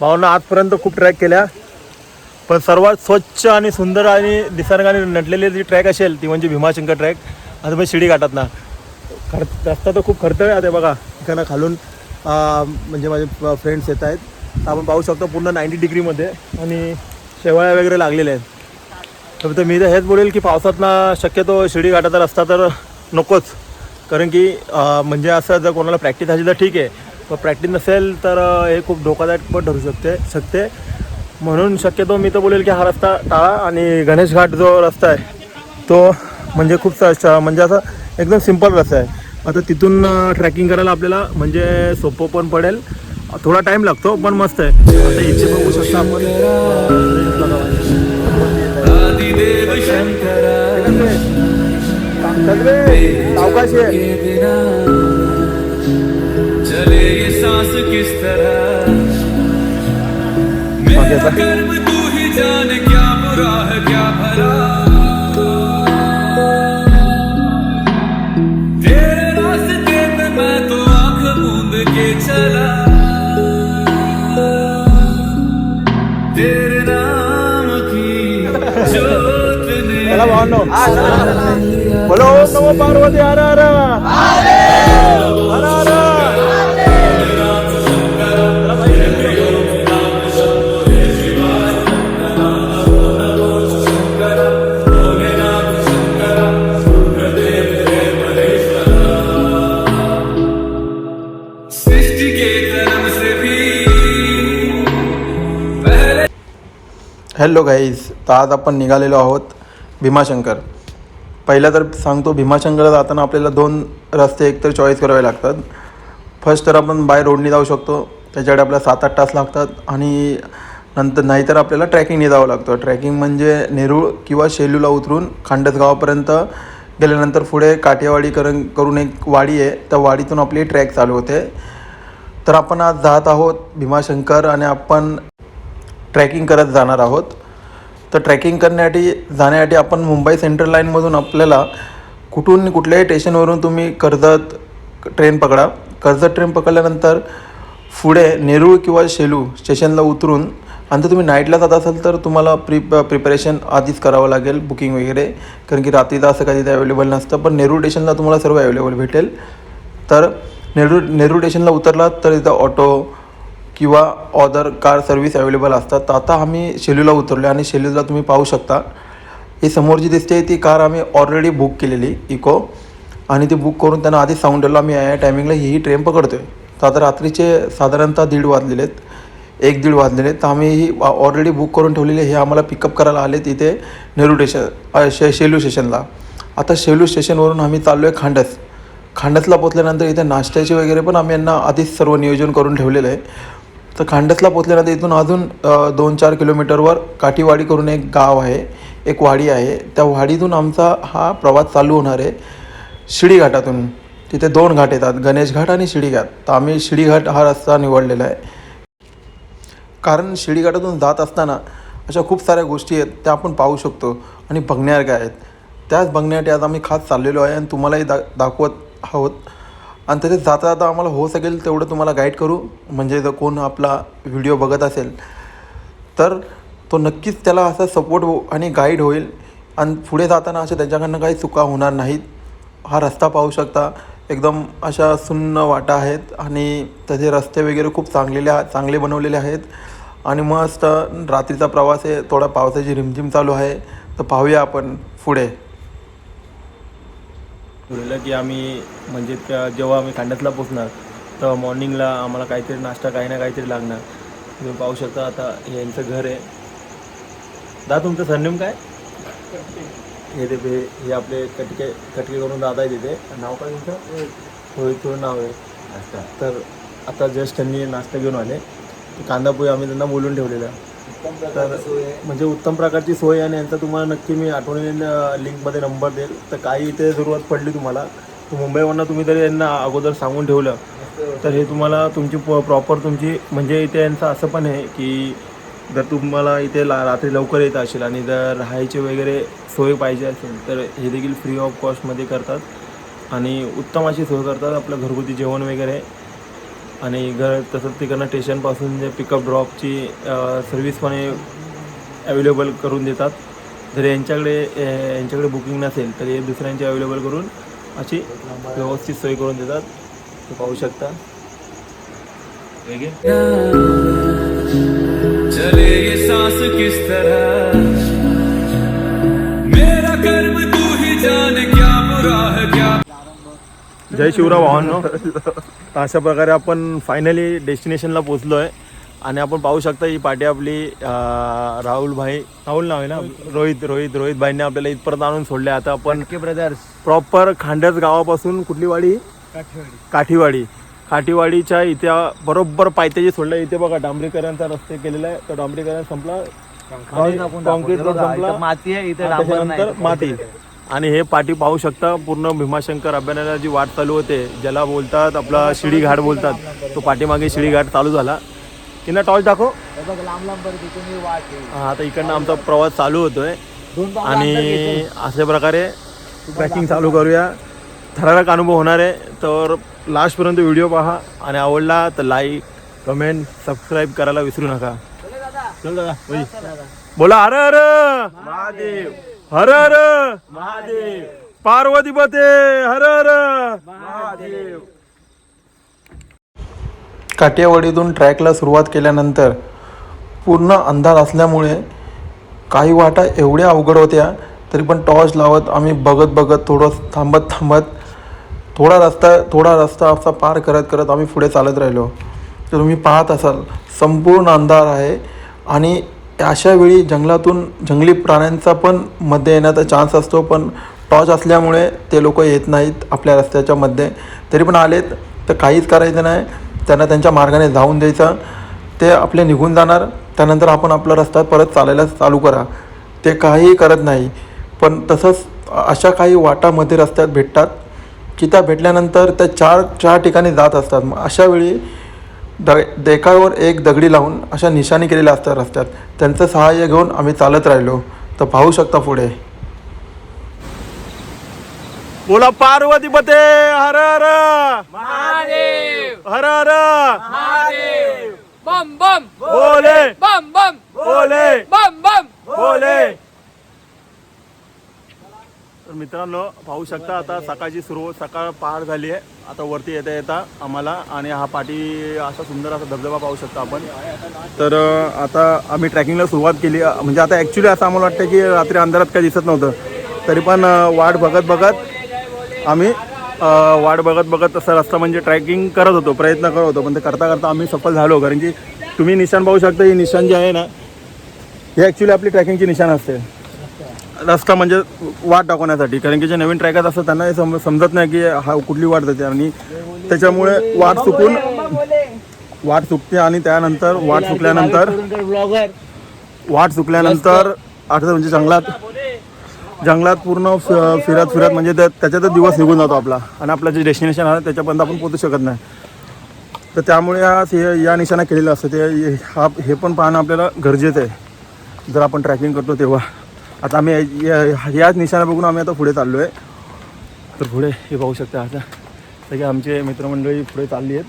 भावना आजपर्यंत खूप ट्रॅक केल्या. पण सर्वात स्वच्छ आणि सुंदर आणि निसर्गाने नटलेली जी ट्रॅक असेल ती म्हणजे भीमाशंकर ट्रॅक. आता पण शिडी घाटात ना. खर रस्ता तर खूप खर्च आहे बघा. इकडनं खालून म्हणजे माझे फ्रेंड्स येत आहेत. आपण पाहू शकतो पूर्ण नाईंटी डिग्रीमध्ये आणि शेवाळ्या वगैरे लागलेल्या आहेत. तर मी तर हेच बोलेल की पावसात ना शक्यतो शिडी घाटाचा रस्ता तर नकोच. कारण की म्हणजे असं जर कोणाला प्रॅक्टिस असेल तर ठीक आहे. प्रॅक्टिस नसेल तर हे खूप धोकादायक पण ठरू शकते शकते. म्हणून शक्यतो मी तर बोलेल की हा रस्ता टाळा आणि गणेश घाट जो रस्ता आहे तो म्हणजे खूप म्हणजे असं एकदम सिंपल रस्ता आहे. आता तिथून ट्रॅकिंग करायला आपल्याला म्हणजे सोपं पण पडेल. थोडा टाईम लागतो पण मस्त आहे. आता इथे बघू शकता आपण. चले ये सांस किस तरह मेरा कर्म तू ही जान क्या बुरा है क्या भला तेरे रास्ते पे मैं तो आंख मूंद के चला तेरे नाम की जोत ने चला भावांनो बोलो नमो पार्वती हर हर हर हॅलो गाईज तर आज आपण निघालेलो आहोत भीमाशंकर. पहिला तर सांगतो भीमाशंकरला जाताना आपल्याला दोन रस्ते एकतर चॉईस करावे लागतात. फर्स्ट तर आपण बाय रोडने जाऊ शकतो त्याच्याकडे आपल्याला सात आठ तास लागतात आणि नंतर नाहीतर आपल्याला ट्रॅकिंगने जावं लागतं. ट्रॅकिंग म्हणजे नेरूळ किंवा शेलूला उतरून खांडसगावापर्यंत गेल्यानंतर पुढे काठेवाडी करून करून एक वाडी आहे त्या वाडीतून आपली ट्रॅक चालू होते. तर आपण आज जात आहोत भीमाशंकर आणि आपण ट्रॅकिंग करत जाणार आहोत. तर ट्रॅकिंग करण्यासाठी जाण्यासाठी आपण मुंबई सेंट्रल लाईनमधून आपल्याला कुठून कुठल्याही स्टेशनवरून तुम्ही कर्जत ट्रेन पकडा. कर्जत ट्रेन पकडल्यानंतर पुढे नेरूळ किंवा शेलू स्टेशनला उतरून आणि जर तुम्ही नाईटला जात असाल तर तुम्हाला प्री प्रिपरेशन आधीच करावं लागेल बुकिंग वगैरे. कारण की रात्रीचं असं काही तिथे अवेलेबल नसतं. पण नेरूळ स्टेशनला तुम्हाला सर्व अवेलेबल भेटेल. तर नेरूळ नेरूळ स्टेशनला उतरलात तर इथं ऑटो किंवा ऑदर कार सर्व्हिस अवेलेबल असतात. तर आता आम्ही शेलूला उतरलो आणि शेलूला तुम्ही पाहू शकता. ही समोर जी दिसते ती कार आम्ही ऑलरेडी बुक केलेली इको आणि ती बुक करून त्यांना आधीच सांगून ठेवलं आम्ही या टायमिंगला ही ट्रेन पकडतो आहे तर आता रात्रीचे साधारणतः दीड वाजलेले आहेत. एक दीड वाजलेले आहेत. तर आम्ही ही ऑलरेडी बुक करून ठेवलेली हे आम्हाला पिकअप करायला आले तिथे नेहरू स्टेशन शे शेलू स्टेशनला आता शेलू स्टेशनवरून आम्ही चाललो आहे खांडस. खांडसला पोचल्यानंतर इथे नाश्त्याचे वगैरे पण आम्ही यांना आधीच सर्व नियोजन करून ठेवलेलं आहे. तर खांडसला पोचल्यानंतर इथून अजून दोन चार किलोमीटरवर काठीवाडी करून एक गाव आहे एक वाडी आहे. त्या वाडीतून आमचा हा प्रवास चालू होणार आहे शिडी घाटातून. तिथे दोन घाट येतात गणेश घाट आणि शिडीघाट तर आम्ही शिडीघाट हा रस्ता निवडलेला आहे. कारण शिडीघाटातून जात असताना अशा खूप साऱ्या गोष्टी आहेत त्या आपण पाहू शकतो आणि बघण्यासारख्या आहेत. त्याच बघण्यासाठी आज आम्ही खास चाललेलो आहे आणि तुम्हालाही दा दाखवत आहोत. आणि तसेच जाता जाता आम्हाला हो सकेल तेवढं तुम्हाला गाईड करू. म्हणजे जर कोण आपला व्हिडिओ बघत असेल तर तो नक्कीच त्याला असा सपोर्ट हो आणि गाईड होईल. आणि पुढे जाताना अशा त्याच्याकडनं काही चुका होणार नाहीत. हा रस्ता पाहू शकता. एकदम अशा सुन्न वाटा आहेत आणि त्याचे रस्ते वगैरे खूप चांगलेले चांगले बनवलेले आहेत. आणि मस्त रात्रीचा प्रवास आहे. थोडा पावसाची रिमझिम चालू आहे. तर पाहूया आपण पुढे. ठरवलं की आम्ही म्हणजे त्या जेव्हा आम्ही खांड्यातला पोचणार तेव्हा मॉर्निंगला आम्हाला काहीतरी नाश्ता काही ना काहीतरी लागणार. तुम्ही पाहू शकता आता हे यांचं घर आहे. दा तुमचं सरनेम काय? हे ते हे आपले कटके कटके करून दादा आहे तिथे नाव काय तुमचं? रोहित. नाव आहे. अच्छा तर आता जस्ट त्यांनी नाश्ता घेऊन आले. कांदा पोहे आम्ही त्यांना बोलून ठेवलेलं. तर म्हणजे उत्तम प्रकारची सोय आणि यांचा तुम्हाला नक्की मी आठवणीने लिंकमध्ये नंबर देईल. तर काही इथे जरूरत पडली तुम्हाला. तर मुंबईवरनं तुम्ही जर यांना अगोदर सांगून ठेवलं. तर हे तुम्हाला तुमची प्रॉपर तुमची म्हणजे इथे यांचं असं पण आहे की जर तुम्हाला इथे ला रात्री लवकर येत असेल आणि जर राहायची वगैरे सोय पाहिजे असेल तर हे देखील फ्री ऑफ कॉस्टमध्ये करतात. आणि उत्तम अशी सोय करतात. आपलं घरगुती जेवण वगैरे आणि घर तसंच तिकडनं स्टेशनपासून जे पिकअप ड्रॉपची सर्विस पण अवेलेबल करून देतात. जर यांच्याकडे यांच्याकडे बुकिंग नसेल तर हे दुसऱ्यांची अवेलेबल करून अशी व्यवस्थित सोय करून देतात. ते पाहू शकता. चले ये सांस किस तरह? जय शिवराव भावांनो तर अशा प्रकारे आपण फायनली डेस्टिनेशनला पोचलो आहे आणि आपण पाहू शकता ही पार्टी आपली राहुल भाई. राहुल नाव आहे ना? रोहित रोहित रोहित भाईंनी आपल्याला इथपर्यंत आणून सोडले आता आपण ब्रदर्स प्रॉपर खांडस गावापासून कुठली वाडी? काठीवाडी. काठीवाडीच्या इथे बरोबर पायथ्याची सोडलं इथे बघा डांबरीकरणचा रस्ते केलेला आहे. तर डांबरीकरण संपला. कॉन्क्रीट संपला. माती आहे इथे माती. आणि हे पाठी पाहू शकता पूर्ण भीमाशंकर अभयारण्याला जी वाट चालू होते ज्याला बोलतात आपला शिडी घाट बोलतात तो पाठीमागे शिडी घाट चालू झाला. तिनं टॉर्च दाखव. हे बघ लांब लांब पर्यंत इथून वाट आहे. आता इकडनं आमचा प्रवास चालू होतोय. आणि. अशा प्रकारे ट्रॅकिंग चालू करूया. थरारक अनुभव होणार आहे तर लास्टपर्यंत व्हिडिओ पहा. आणि आवडला तर लाईक कमेंट सबस्क्राईब करायला विसरू नका. चल दादा. बोला हर हर महादेव. हर हर महादेव पार्वती पते हर हर महादेव. काठियावाडीतून ट्रॅकला सुरुवात केल्यानंतर पूर्ण अंधार असल्यामुळे काही वाटा एवढ्या अवघड होत्या तरी पण टॉर्च लावत आम्ही बघत बघत थोडं थांबत थांबत थोडा रस्ता थोडा रस्ता असा पार करत करत आम्ही पुढे चालत राहिलो. तर तुम्ही पाहत असाल संपूर्ण अंधार आहे आणि अशा वेळी जंगलातून जंगली प्राण्यांचा पण मध्ये येण्याचा चान्स असतो पण टॉर्च असल्यामुळे ते लोक येत नाहीत आपल्या रस्त्याच्या मध्ये. तरी पण आलेत तर काहीच करायचं नाही. त्यांना त्यांच्या मार्गाने जाऊन द्यायचं. ते आपले निघून जाणार त्यानंतर आपण आपला रस्ता परत चालायला चालू करा. ते काहीही करत नाही. पण तसंच अशा काही वाटामध्ये रस्त्यात भेटतात की त्या भेटल्यानंतर त्या चार चार ठिकाणी जात असतात. मग अशावेळी द देखावर एक दगडी लावून अशा निशाणी केलेल्या असतात रस्त्यात. त्यांचं सहाय्य घेऊन आम्ही चालत राहिलो. तर पाहू शकता पुढे. बोला पार्वती पते हर हर. महादेव. हर हर. महादेव. बम बम. बोले. बम बम. बोले. बम बम. बोले. तर मित्रांनो पाहू शकता आता सकाळची सुरुवात सकाळ पार झाली आहे. आता वरती येता येता आम्हाला आणि हा पाठी असा सुंदर असा धबधबा पाहू शकता आपण. तर आता आम्ही ट्रॅकिंगला सुरुवात केली. म्हणजे आता ॲक्च्युली असं आम्हाला वाटतं की रात्री अंधारात काही दिसत नव्हतं. तरी पण वाट बघत बघत आम्ही वाट बघत बघत तसा रस्ता म्हणजे ट्रॅकिंग करत होतो प्रयत्न करत होतो. पण ते करता करता आम्ही सफल झालो. कारण की तुम्ही निशाण पाहू शकता ही निशाण जे आहे ना हे ॲक्च्युली आपली ट्रॅकिंगची निशाण असते. रस्ता म्हणजे वाट दाखवण्यासाठी. कारण की जे नवीन ट्रॅकर्स असतात त्यांना हे सम समजत नाही की हा कुठली वाट जाते. आणि त्याच्यामुळे वाट चुकून वाट चुकते आणि त्यानंतर वाट चुकल्यानंतर वाट चुकल्यानंतर आठवतं म्हणजे जंगलात जंगलात पूर्ण फिरत फिरत म्हणजे त्याच्यातच दिवस निघून जातो आपला. आणि आपलं जे डेस्टिनेशन आहे त्याच्यापर्यंत आपण पोहोचू शकत नाही. तर त्यामुळे या हे- या निशाणा केलेलं असतं. ते हे- हा हे पण पाहणं आपल्याला गरजेचं आहे. जर आपण ट्रॅकिंग करतो तेव्हा. आता आम्ही या- याच निशाणा बघून आम्ही आता पुढे चाललो आहे तर पुढे हे पाहू शकता आता. सगळे आमचे मित्रमंडळी पुढे चालली आहेत.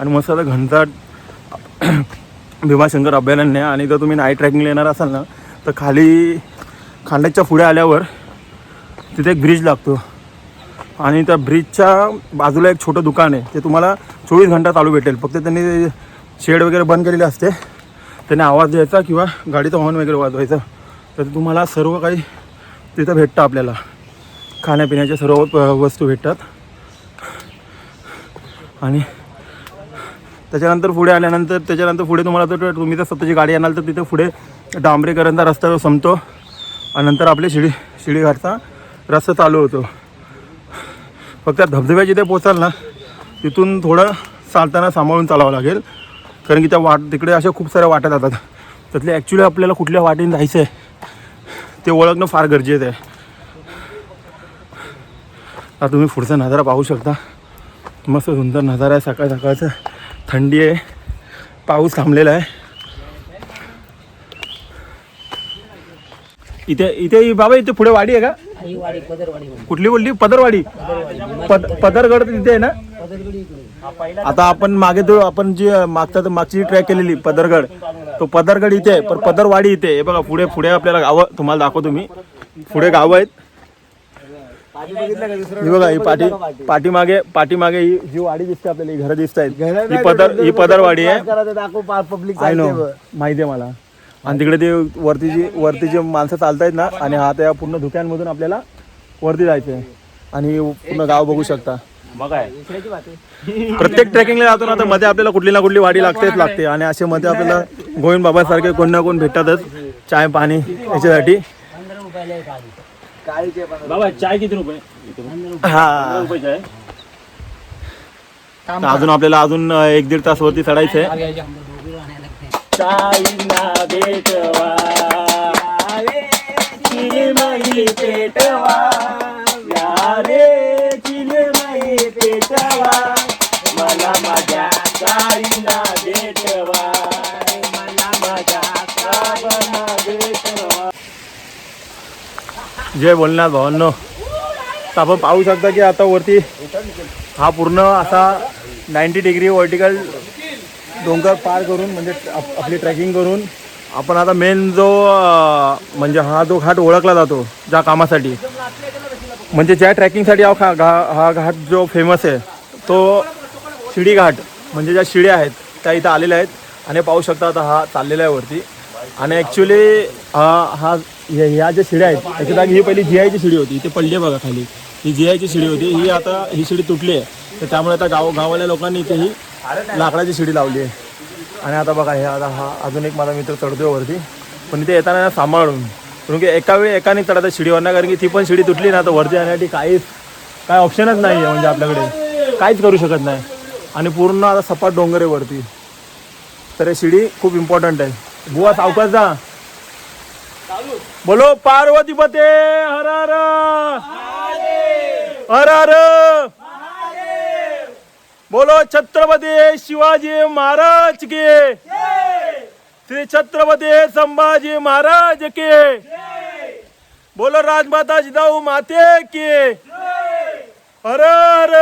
आणि मस्त आता घनदाट भीमाशंकर अभयारण्य आहे. आणि जर तुम्ही नाईट ट्रॅकिंगला येणार असाल ना तर खाली खांड्याच्या पुढे आल्यावर तिथे एक ब्रिज लागतो. आणि त्या ब्रिजच्या बाजूला एक छोटं दुकान आहे. ते तुम्हाला चोवीस घंटा चालू भेटेल. फक्त त्यांनी शेड वगैरे बंद केलेले असते. त्याने आवाज द्यायचा किंवा गाडीचं हॉर्न वगैरे वाजवायचा तर तुम्हाला सर्व काही तिथं भेटतं आपल्याला. खाण्यापिण्याच्या सर्व प- वस्तू भेटतात. आणि त्याच्यानंतर पुढे आल्यानंतर त्याच्यानंतर पुढे तुम्हाला जर तुम्ही जर स्वतःची गाडी आणाल तर तिथे पुढे डांबरेकरांचा रस्ता जो संपतो आणि नंतर आपले शिडी शिडीघाटचा रस्ता चालू होतो. फक्त धबधब्या जिथे पोचाल ना तिथून थोडं चालताना सांभाळून चालावं लागेल. कारण की त्या वाट तिकडे अशा खूप साऱ्या वाट्या जातात. त्यातले ॲक्च्युली आपल्याला कुठल्या वाटेने जायचं आहे ते ओळखणं फार गरजेचं आहे. आता तुम्ही पुढचा नजारा पाहू शकता. मस्त सुंदर नजारा आहे सकाळ सकाळचा. थंडी आहे पाऊस थांबलेला आहे. इथे इथे बाबा इथे पुढे वाडी आहे का. कुठली बोलली? पदरवाडी. पद पदरगड तिथे आहे ना? आता आपण मागे तो आपण जी मागचा मागची ट्रॅक केलेली पदरगड तो पदरगड इथे आहे पण पदरवाडी इथे. हे बघा पुढे पुढे आपल्याला गावं तुम्हाला दाखवतो मी. पुढे गावं आहेत. ही बघा ही पाठी पाठीमागे पाठीमागे ही जी वाडी दिसते आपल्याला ही घरं दिसत आहेत. ही पदर ही पदरवाडी आहे. करायचं दाखव पब्लिक आय नो माहिती आहे मला. आणि तिकडे ते वरती जी वरती जे माणसं चालतायत ना आणि हा त्या पूर्ण धुक्यांमधून आपल्याला वरती जायचं आहे आणि पूर्ण गाव बघू शकता. प्रत्येक ट्रेकिंगला जातो ना तर मध्ये आपल्याला कुठली ना कुठली वाडी लागतेच लागते. आणि असे मध्ये आपल्याला गोविंद बाबासारखे कोण ना कोण भेटतातच. चाय पाणी याच्यासाठी. काळीचे पण बाबा चाय किती रुपये? हा. अजून आपल्याला अजून एक दीड तास वरती चढायचं आहे. चाईना भेटवा. जय बोलणार भावांनो. तर आपण पाहू शकता की आता वरती हा पूर्ण असा नाईन्टी डिग्री वर्टिकल डोंगर पार करून म्हणजे आप- आपली ट्रॅकिंग करून आपण आता मेन जो म्हणजे हा जो घाट ओळखला जातो ज्या कामासाठी. म्हणजे ज्या ट्रॅकिंगसाठी हा खा- घा- हा घाट जो फेमस आहे तो शिडी घाट म्हणजे ज्या शिड्या आहेत त्या इथं आलेल्या आहेत. आणि पाहू शकता आता हा चाललेला आहे वरती. आणि ॲक्च्युली हा हा ह्या ज्या शिड्या आहेत त्याच्या जागी ही पहिली जी आयची शिडी होती इथे पडली आहे बघा खाली. ही जी आयची शिडी होती ही आता ही शिडी तुटली आहे. तर त्यामुळे आता गाव गावाल्या लोकांनी इथे ही लाकडाची शिडी लावली आहे. आणि आता बघा हे आता हा अजून एक माझा मित्र चढतोय वरती. पण इथे येताना सांभाळून. कारण की एका वेळी एकाने चढायचं शिडीवर ना कारण की ती पण शिडी तुटली ना तर वरती येण्यासाठी काहीच काय ऑप्शनच नाही आहे म्हणजे आपल्याकडे. काहीच करू शकत नाही. आणि पूर्ण आता सपाट डोंगर आहे वरती. तर हे शिडी खूप इम्पॉर्टंट आहे. बुवा सावकाश जा. बोलो पार्वती पते हर हर। हर हर। बोलो छत्रपती शिवाजी महाराज के। श्री छत्रपती संभाजी महाराज के। बोलो राजमाता जिजाऊ माते के। हर हर।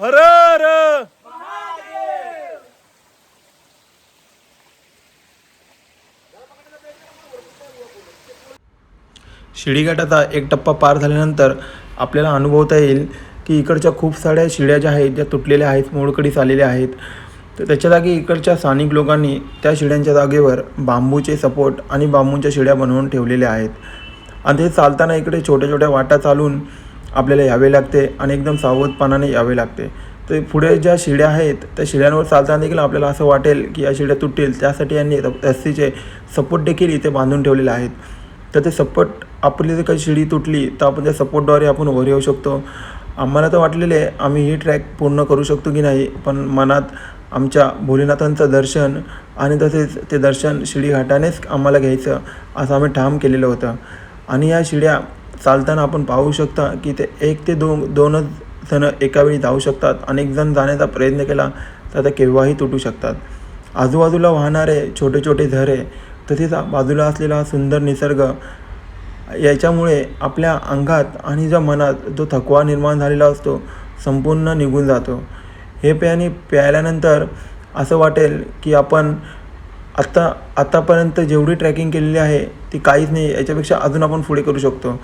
हर हर। शिडीघाटाचा एक टप्पा पार झाल्यानंतर आपल्याला अनुभवता येईल की इकडच्या खूप साऱ्या शिड्या ज्या आहेत ज्या तुटलेल्या आहेत मोडकडीस आलेल्या आहेत. तर त्याच्या जागी इकडच्या स्थानिक लोकांनी त्या शिड्यांच्या जागेवर बांबूचे सपोर्ट आणि बांबूच्या शिड्या बनवून ठेवलेल्या आहेत. आणि ते चालताना इकडे छोट्या छोट्या वाटा चालून आपल्याला यावे लागते आणि एकदम सावधपणाने यावे लागते. तर पुढे ज्या शिड्या आहेत त्या शिड्यांवर चालताना देखील आपल्याला असं वाटेल की या शिड्या तुटतील. त्यासाठी यांनी रस्सीचे सपोर्ट देखील इथे बांधून ठेवलेले आहेत. तर ते सपोर्ट आपली जर काही शिडी तुटली तर आपण त्या सपोर्टद्वारे आपण वर येऊ शकतो. आम्हाला तर वाटलेले आहे आम्ही ही ट्रॅक पूर्ण करू शकतो की नाही पण मनात आमच्या भोलेनाथांचं दर्शन आणि तसेच ते दर्शन शिडी घाटानेच आम्हाला घ्यायचं असं आम्ही ठाम केलेलं होतं. आणि या शिड्या चालताना आपण पाहू शकता की ते एक ते दोन दोनच जणं एका वेळी जाऊ शकतात. अनेक जण जाण्याचा प्रयत्न केला तर ते केव्हाही तुटू शकतात. आजूबाजूला वाहणारे छोटे छोटे झरे तसेच बाजूला असलेला सुंदर निसर्ग याच्यामुळे आपल्या अंगात आणि ज्या मनात जो थकवा निर्माण झालेला असतो संपूर्ण निघून जातो. हे प्याने प्यायल्यानंतर असं वाटेल की आपण आत्ता आत्तापर्यंत जेवढी ट्रॅकिंग केलेली आहे ती काहीच नाही याच्यापेक्षा अजून आपण पुढे करू शकतो.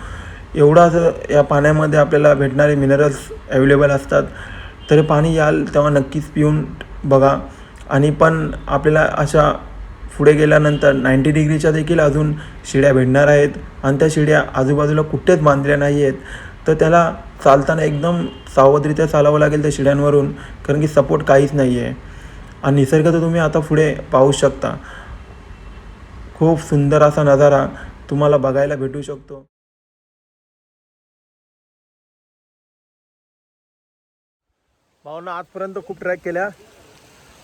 एवढं असं या पाण्यामध्ये आपल्याला भेटणारे मिनरल्स अवेलेबल असतात. तर पाणी याल तेव्हा नक्कीच पिऊन बघा. आणि पण आपल्याला अशा पुढे गेल्यानंतर नाईंटी डिग्रीच्या देखील अजून शिड्या भेटणार आहेत. आणि त्या शिड्या आजूबाजूला कुठेच बांधल्या नाही आहेत. तर त्याला चालताना एकदम सावधरित्या चालावं लागेल त्या शिड्यांवरून कारण की सपोर्ट काहीच नाही आहे. आणि निसर्ग तर तुम्ही आता पुढे पाहू शकता. खूप सुंदर असा नजारा तुम्हाला बघायला भेटू शकतो. भावना आजपर्यंत खूप ट्रॅक केल्या.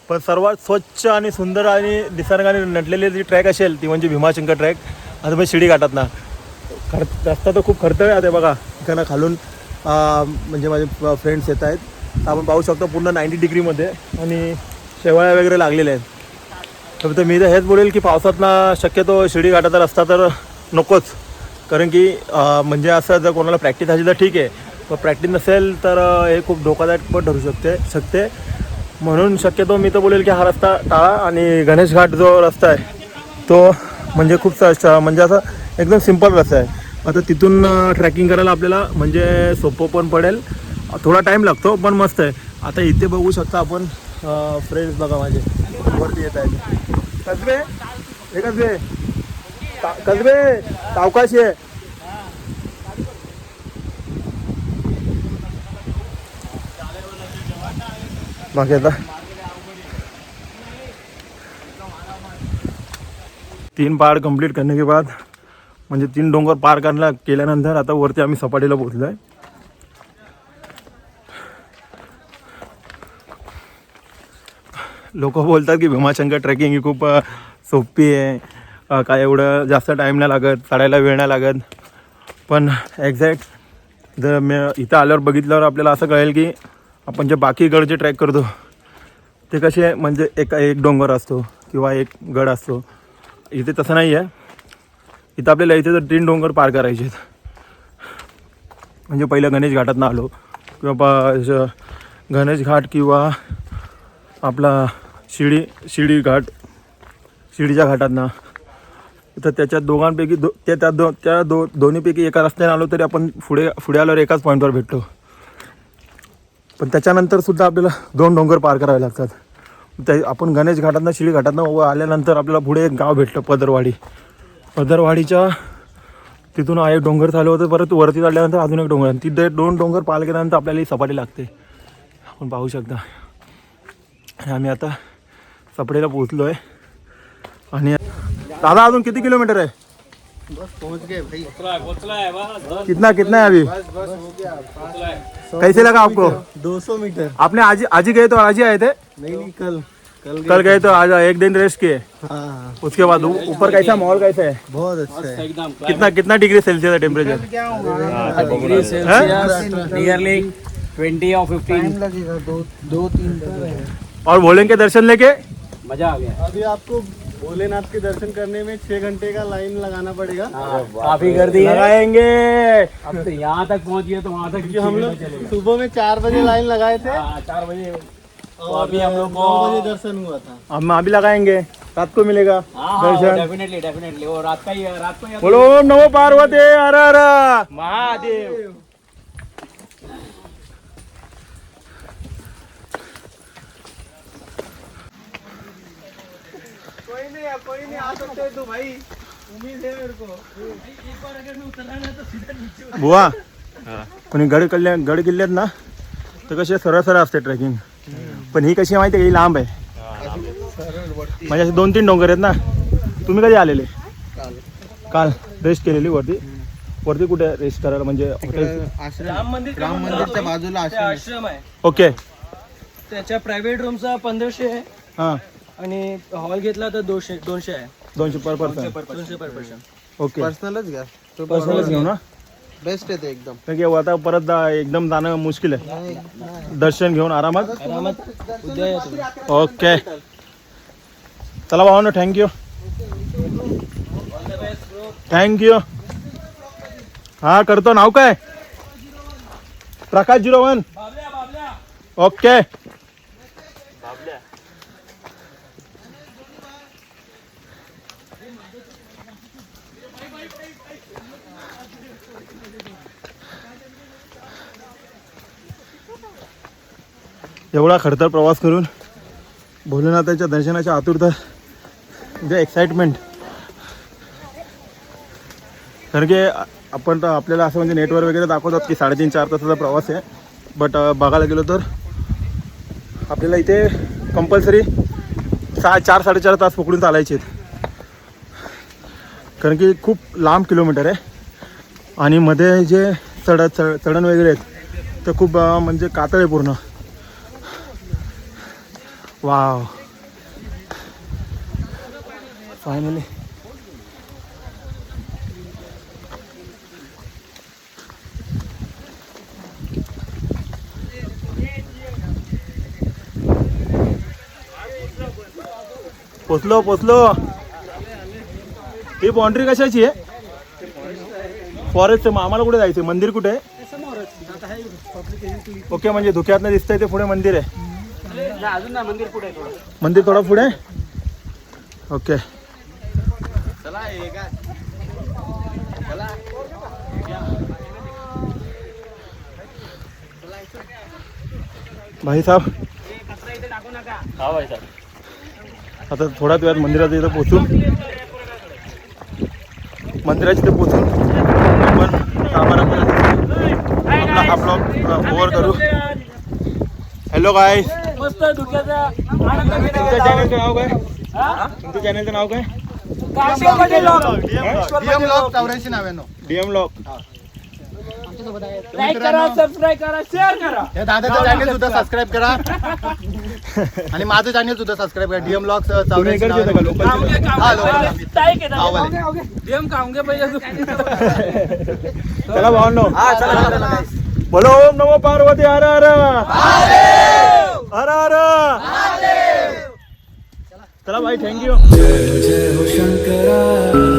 पण सर्वात स्वच्छ आणि सुंदर आणि निसर्गाने नटलेली जी ट्रॅक असेल ती म्हणजे भीमाशंकर ट्रॅक. आता मग शिडी घाटात ना. खर रस्ता तर खूप खर्तळ आहे बघा. इकडनं खालून म्हणजे माझे फ्रेंड्स येत आहेत. तर आपण पाहू शकतो पूर्ण नाईंटी डिग्रीमध्ये आणि शेवाळ्या वगैरे लागलेल्या आहेत. तर मी तर हेच बोलेल की पावसातनं शक्यतो शिडी घाटाचा रस्ता तर नकोच. कारण की म्हणजे असं जर कोणाला प्रॅक्टिस झाली तर ठीक आहे. पण प्रॅक्टिस नसेल तर हे खूप धोकादायक पण ठरू शकते शकते. म्हणून शक्यतो मी तर बोलेल की हा रस्ता टाळा आणि गणेश घाट जो रस्ता आहे तो म्हणजे खूप म्हणजे असा एकदम सिंपल रस्ता आहे. आता तिथून ट्रॅकिंग करायला आपल्याला म्हणजे सोपं पण पडेल. थोडा टाईम लागतो पण मस्त आहे. आता इथे बघू शकता आपण फ्रेंड्स बघा माझे. वरती येत आहेत. कसबे? हे कसबे? कसबे? सावकाशी आहे मागे आता तीन पहाड कंप्लीट करने के बाद म्हणजे तीन डोंगर पार करला केल्यानंतर आता वरती आम्ही सपाटीला पोहोचलो आहे लोक बोलतात की भीमाशंकर ट्रेकिंग ही खूप सोपी आहे. काय एवढं जास्त टाईम नाही लागत चढायला वेळ नाही लागत. पण एक्झॅक्ट जर मी इथं आल्यावर बघितल्यावर आपल्याला असं कळेल की आपण जे बाकी गड जे ट्रॅक करतो ते कसे म्हणजे एक एक डोंगर असतो किंवा एक गड असतो इथे तसं नाही आहे. इथं आपल्याला इथे तर तीन डोंगर पार करायचे आहेत. म्हणजे पहिलं गणेश घाटातनं आलो किंवा गणेश घाट किंवा आपला शिडी शिडी घाट शिडीच्या घाटातनं. तर त्याच्यात दोघांपैकी दो त्या त्या दो त्या दो दोन्हीपैकी एका रस्त्याने आलो तरी आपण पुढे पुढे आल्यावर एकाच पॉईंटवर भेटतो. पण त्याच्यानंतर सुद्धा आपल्याला दोन डोंगर पार करावे लागतात. त्या आपण गणेश घाटातनं शिळी घाटातनं व आल्यानंतर आपल्याला पुढे एक गाव भेटलं पदरवाडी. पदरवाडीच्या तिथून एक डोंगर चालू होतं परत वरती चढल्यानंतर अजून एक डोंगर. आणि तिथे दोन डोंगर पार केल्यानंतर आपल्याला ही सपाटी लागते. आपण पाहू शकता. आणि आम्ही आता सपडेला पोहोचलो आहे आणि दादा अजून किती किलोमीटर आहे? कितना कितना है अभी? कैसे लगा आपको? 200 मीटर आपने आज आज ही गए तो आज ही आए थे? नहीं नहीं कल कल कल गए तो आज एक दिन रेस्ट किए। हाँ उसके बाद ऊपर कैसा माहौल कैसा है? बहुत अच्छा है कितना कितना डिग्री सेल्सियस है टेम्परेचर डिग्री नियरली ट्वेंटी और फिफ्टीन लगेगा दो दो तीन और के दर्शन लेके? मज़ा आ गया। अभी आपको भोलेनाथ के दर्शन करने में छह घंटे का लाइन लगाना पड़ेगा। काफ़ी कर दी लगाएँगे। अब तो यहाँ तक पहुँच गए तो वहाँ तक क्योंकि हम लोग सुबह में चार बजे लाइन लगाए थे। हाँ, चार बजे। और अभी हम लोग नौ को- बजे दर्शन हुआ था। हम अभी लगाएँगे। रात को मिलेगा दर्शन। डेफिनेटली डेफिनेटली वो रात का ही रात को ही बोलो नमो पार्वती हर हर। महादेव। कोई नहीं कोई नहीं आ सकते तो भाई. उम्मीद है मेरे को बुवा पण हे गड किल्ले गड किल्ल्यात ना तर कसे सरळ सरळ असते ट्रेकिंग. पण ही कशी आहे माहिती आहे का? ही लांब आहे. म्हणजे असे दोन तीन डोंगर आहेत ना. तुम्ही कधी आलेले? काल रेस्ट केलेली वरती. वरती कुठे रेस्ट करायला? म्हणजे हॉटेल राम मंदिर राम मंदिरच्या बाजूला आश्रम आहे. ओके. त्याच्या प्रायव्हेट रूमचा पंधराशे आहे. हां. आणि हॉल घेतला तर दोनशे दोनशे आहे. दोनशे पर पर्सन दोनशे पर पर्सन ओके. पर्सनलच घ्या. तो पर्सनलच घेऊ ना? बेस्ट आहे ते एकदम. कारण की आता परत जा- एकदम जाणं मुश्किल आहे. दर्शन घेऊन आरामात? आरामात उद्या या तुम्ही ओके चला भावानो थँक्यू थँक्यू हा करतो. नाव काय? प्रकाश झिरो वन. ओके एवढा खडतर प्रवास करून भोलेनाथाच्या दर्शनाच्या आतुरता जे एक्साइटमेंट कारण की आपण तर आपल्याला असं म्हणजे नेटवर वगैरे दाखवतात की साडेतीन चार तासाचा प्रवास आहे. बट बघायला गेलो तर आपल्याला इथे कंपल्सरी सहा चार साडेचार तास पकडून चालायचे आहेत. कारण की खूप लांब किलोमीटर आहे. आणि मध्ये जे चढ चढ चढण वगैरे आहेत तर खूप म्हणजे कातळ आहे पूर्ण. वाव. फायनली पोचलो पोचलो. ही बाउंड्री कशाची आहे? फॉरेस्ट आम्हाला कुठे जायचं मंदिर कुठे आहे? ओके म्हणजे धुक्यातनं दिसतंय ते पुढे मंदिर आहे. अजून ना मंदिर पुढे मंदिर थोडं पुढे? ओके. भाई साहेब. हा भाई साहेब आता थोड्याच वेळात मंदिराच्या इथं पोचू मंदिराच्या इथे पोचून आपण आपल्याला आपला हा ब्लॉग ओव्हर करू. हॅलो काय तुमच्या चॅनलचं नाव काय? तुमच्या चॅनलचं नाव काय? चौऱ्याऐंशी नव्याण्णव. डीएम लॉक लाईक करा सबस्क्राईब करा शेअर करा. या दादाचं चॅनल सुद्धा सबस्क्राईब करा. आणि माझं चॅनल सुद्धा सबस्क्राईब करा. डीएम पहिले. चला भावनो. बोलो ओम नमो पार्वती हर हर. हर हर. चला भाई थँक्यू जय हो शंकरा.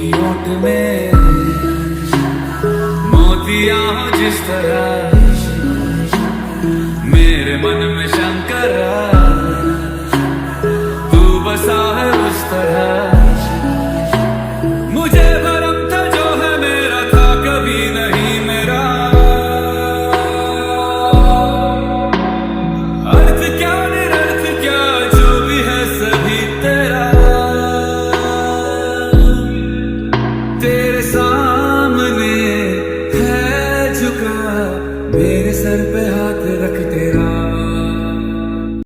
की ओट में। मोतिया जिस तरह